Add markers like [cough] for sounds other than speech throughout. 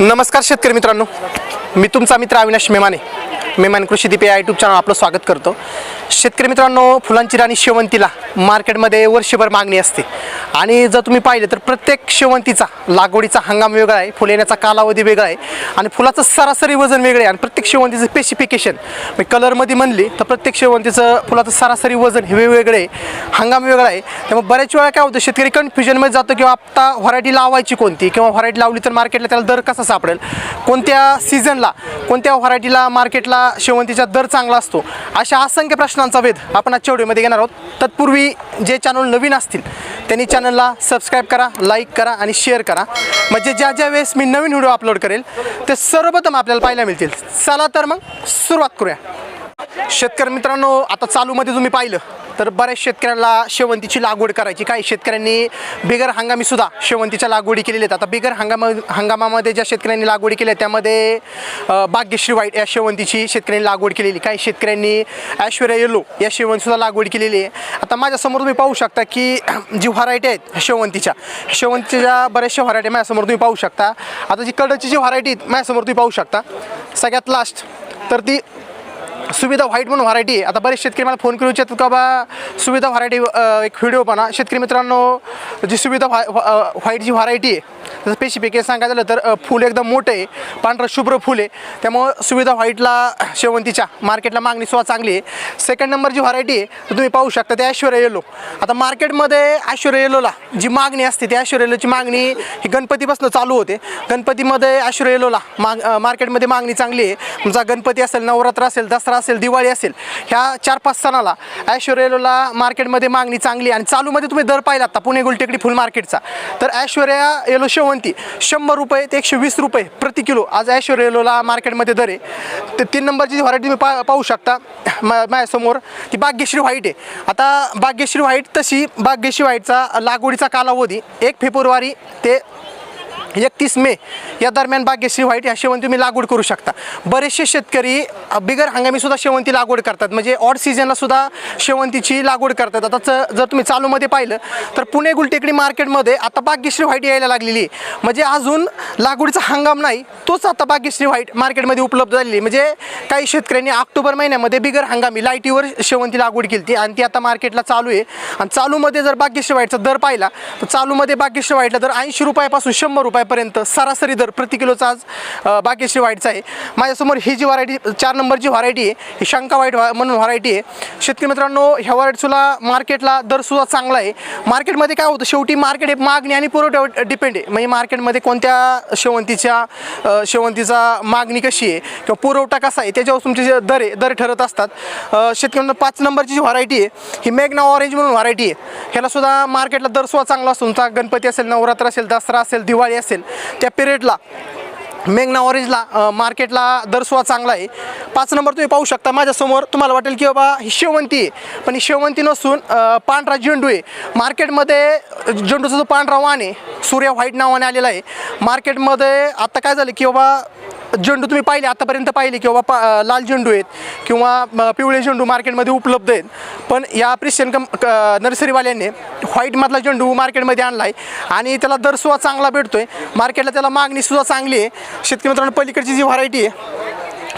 नमस्कार शेतकरी मित्रांनो. मी तुमचा मित्र अविनाश मेमाने. मेमान कृषी दीप या यूट्यूब चॅनल आपलं स्वागत करतो. शेतकरी मित्रांनो फुलांची राणी शेवंतीला मार्केटमध्ये वर्षभर मागणी असते. आणि जर तुम्ही पाहिलं तर प्रत्येक शेवंतीचा लागवडीचा हंगाम वेगळा आहे फुल येण्याचा कालावधी वेगळा आहे आणि फुलाचं सरासरी वजन वेगळं आहे. आणि प्रत्येक शेवंतीचं स्पेसिफिकेशन मी कलरमध्ये म्हणली तर प्रत्येक शेवंतीचं फुलाचं सरासरी वजन हे वेगवेगळे आहे. हंगाम वेगळा आहे. त्यामुळे बऱ्याच वेळा काय होतं शेतकरी कन्फ्युजनमध्ये जातो किंवा आत्ता व्हरायटी लावायची कोणती किंवा व्हरायटी लावली तर मार्केटला त्याला दर कसा सापडेल? कोणत्या सीझनला कोणत्या व्हरायटीला मार्केटला शेवंतीचा दर चांगला असतो? अशा असंख्य प्रश्नांचा वेध आपण आजच्या व्हिडिओमध्ये घेणार आहोत. तत्पूर्वी जे चॅनल नवीन असतील त्यांनी चॅनलला सबस्क्राईब करा लाईक करा आणि शेअर करा. म्हणजे ज्या ज्या वेळेस मी नवीन व्हिडिओ अपलोड करेल ते सर्वप्रथम आपल्याला पाहायला मिळतील. चला तर मग सुरुवात करूया. शेतकरी मित्रांनो आता चालूमध्ये तुम्ही पाहिलं. तर बऱ्याच शेतकऱ्यांना शेवंतीची लागवड करायची. काही शेतकऱ्यांनी बिगर हंगामी सुद्धा शेवंतीच्या लागवडी केलेल्या आहेत. आता बिगर हंगामा हंगामामध्ये ज्या शेतकऱ्यांनी लागवडी केल्या त्यामध्ये भाग्यश्री वाईट या शेवंतीची शेतकऱ्यांनी लागवड केलेली. काही शेतकऱ्यांनी ऐश्वर्या येलो या शेवंतीसुद्धा लागवड केलेली आहे. आता माझ्यासमोर तुम्ही पाहू शकता की [clears throat] जी व्हरायटी आहेत शेवंतीच्या शेवंतीच्या बऱ्याचशा व्हरायटी माझ्यासमोर तुम्ही पाहू शकता. आता जी कडची जी व्हरायटी आहेत माझ्यासमोर तुम्ही पाहू शकता. सगळ्यात लास्ट तर ती सुविधा व्हाईट म्हणून व्हरायटी आहे. आता बरेच शेतकरी मला फोन करू इच्छितात का बा सुविधा व्हरायटी एक व्हिडिओ बना. शेतकरी मित्रांनो जी सुविधा व्हाय व्हा- व्हाईट जी व्हरायटी आहे तसं स्पेसिफिकेशन सांगायचं झालं तर फुल फूल एकदम मोठं आहे. पांढरं शुभ्र फूल आहे. त्यामुळं सुविधा व्हाईटला शेवंतीच्या मार्केटला मागणी सुद्धा चांगली आहे. सेकंड नंबर जी व्हरायटी आहे तर तुम्ही पाहू शकता ते ऐश्वर्या येलो आता मार्केटमध्ये ऐश्वर्या येलोला जी मागणी असते त्या ऐश्वर्या येलोची मागणी ही गणपतीपासून चालू होते. गणपतीमध्ये ऐश्वर्या येलोला माग मार्केटमध्ये मागणी चांगली आहे. तुमचा गणपती असेल नवरात्र असेल दसरा असेल दिवाळी असेल ह्या चार पाच सणाला ऐश्वर्याला मार्केटमध्ये मागणी चांगली आणि चालूमध्ये तुम्ही दर पाहिला आता पुणे गुलटेकडी फुल मार्केटचा. तर ऐश्वर्या येलो शेवंती शंभर रुपये ते एकशे वीस रुपये प्रति किलो. आज ऐश्वर्या येलोला मार्केटमध्ये दर आहे. ते तीन नंबरची व्हरायटी तुम्ही पा पाहू शकता. मा माझ्यासमोर ती भाग्यश्री व्हाईट आहे. आता भाग्यश्री व्हाईट तशी भाग्यश्री व्हाईटचा लागवडीचा कालावधी एक फेब्रुवारी ते एकतीस मे या दरम्यान बागेश्री व्हाईट ह्या शेवंती तुम्ही लागवड करू शकता. बरेचसे शेतकरी बिगर हंगामीसुद्धा शेवंती लागवड करतात. म्हणजे ऑड सीझनला सुद्धा शेवंतीची लागवड करतात. आता च- जर तुम्ही चालूमध्ये पाहिलं तर पुणे गुलटेकडी मार्केटमध्ये आता भाग्यश्री व्हाईट यायला लागलेली आहे. म्हणजे अजून लागवडीचा हंगाम नाही तोच आता बागेश्री व्हाईट मार्केटमध्ये उपलब्ध झालेली आहे. म्हणजे काही शेतकऱ्यांनी ऑक्टोबर महिन्यामध्ये बिगर हंगामी लाईटीवर शेवंती लागवड केली ती आणि ती आता मार्केटला चालू आहे. आणि चालूमध्ये जर बागेश्री व्हाईटचा दर पाहिला तर चालूमध्ये बागेश्री व्हाईटला दर ऐंशी रुपयापासून शंभर रुपये रुपयापर्यंत सरासरी दर प्रति किलोचा आज बागेश्री भाग्यश्री व्हाईटचा आहे. माझ्यासमोर ही जी व्हरायटी चार नंबरची व्हरायटी आहे ही शंका व्हाईट व्हा- म्हणून व्हरायटी आहे. शेतकरी मित्रांनो ह्या व्हरायटीला मार्केटला दरसुद्धा चांगला आहे. मार्केटमध्ये काय होतं शेवटी मार्केट हे मागणी आणि पुरवठ्यावर डिपेंड आहे. म्हणजे मार्केटमध्ये कोणत्या शेवंतीच्या शेवंतीचा मागणी कशी आहे किंवा पुरवठा कसा आहे त्याच्यावर तुमचे जे दर आहे दर ठरत असतात. शेतकऱ्यांना पाच नंबरची जी व्हरायटी आहे ही मेघना ऑरेंज म्हणून व्हरायटी आहे. ह्याला सुद्धा मार्केटला दरसुद्धा चांगला असतो. तुमचा गणपती असेल नवरात्र असेल दसरा असेल दिवाळी असेल असेल. त्या पिरियडला मेघना ऑरेंजला मार्केटला दर सुद्धा चांगला आहे. पाच नंबर तुम्ही पाहू शकता माझ्यासमोर. तुम्हाला वाटेल की बाबा ही शेवंती आहे पण ही शेवंती नसून पांढरा झेंडू आहे. मार्केटमध्ये झेंडूचा जो पांढरा वाण आहे सूर्य व्हाईट नावाने आलेला आहे. मार्केटमध्ये आता काय झालं की बाबा झेंडू तुम्ही पाहिले आतापर्यंत पाहिले किंवा पा लाल झेंडू आहेत किंवा पिवळे झेंडू मार्केटमध्ये उपलब्ध आहेत. पण या प्रिशियन कम क- नर्सरीवाल्यांनी व्हाईटमधला झेंडू मार्केटमध्ये आणला आहे आणि त्याला दरसुद्धा चांगला भेटतो आहे मार्केटला त्याला मागणीसुद्धा चांगली आहे. शेतकरी मित्रांनो पलीकडची जी व्हरायटी आहे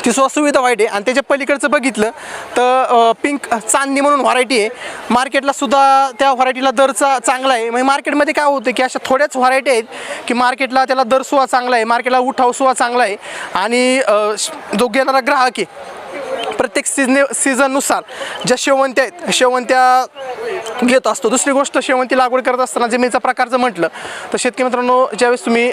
ती स्वसुविधा सुविधा वाईट आहे. आणि त्याच्या पलीकडचं बघितलं तर पिंक चांदणी म्हणून व्हरायटी आहे. मार्केटला सुद्धा त्या व्हरायटीला दरचा चांगला आहे. म्हणजे मार्केटमध्ये काय होतं की अशा थोड्याच व्हरायटी आहेत की मार्केटला त्याला दर सुद्धा चांगला आहे. मार्केटला उठाव सुद्धा चांगला आहे. आणि श- जो घेणारा ग्राहक आहे प्रत्येक सीजने सीझननुसार ज्या शेवंत्या आहेत शेवंत्या घेत असतो दुसरी गोष्ट शेवंती लागवड करत असताना जमिनीचा प्रकार जर म्हटलं तर शेतकरी मित्रांनो ज्यावेळेस तुम्ही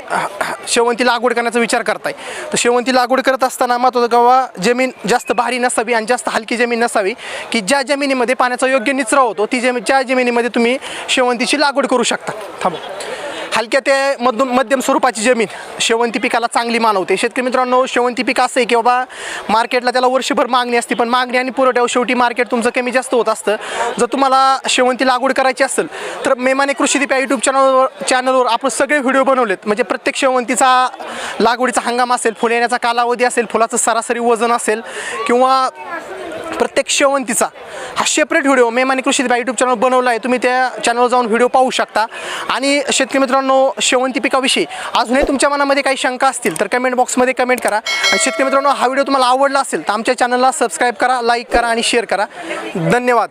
शेवंती लागवड करण्याचा विचार करताय तर शेवंती लागवड करत असताना महत्त्वाचं गवा जमीन जास्त भारी नसावी आणि जास्त हलकी जमीन नसावी की ज्या जमिनीमध्ये पाण्याचा योग्य निचरा होतो ती जमीन ज्या जमिनीमध्ये तुम्ही शेवंतीची लागवड करू शकता. थांबा. हलक्या ते मधून मध्यम स्वरूपाची जमीन शेवंती पिकाला चांगली मानवते. शेतकरी मित्रांनो शेवंती पीक असं आहे की बाबा मार्केटला त्याला वर्षभर मागणी असते पण मागणी आणि पुरवठ्यावर शेवटी मार्केट तुमचं कमी जास्त होत असतं. जर तुम्हाला शेवंती लागवड करायची असेल तर मेमाने कृषीदीप या यूट्यूब चॅनलवर चॅनलवर आपण सगळे व्हिडिओ बनवलेत. म्हणजे प्रत्येक शेवंतीचा लागवडीचा हंगाम असेल फुल येण्याचा कालावधी असेल फुलाचं सरासरी वजन असेल किंवा प्रत्येक शेवंतीचा. हा सेपरेट व्हिडिओ मेम आणि कृषी यूट्यूब चॅनल बनवला आहे. तुम्ही त्या चॅनलवर जाऊन व्हिडिओ पाहू शकता. आणि शेतकरी मित्रांनो शेवंती पिकाविषयी अजूनही तुमच्या मनामध्ये काही शंका असतील तर कमेंट बॉक्समध्ये कमेंट करा. आणि शेतकरी मित्रांनो हा व्हिडिओ तुम्हाला आवडला असेल तर आमच्या चॅनलला सबस्क्राईब करा लाईक करा आणि शेअर करा. धन्यवाद.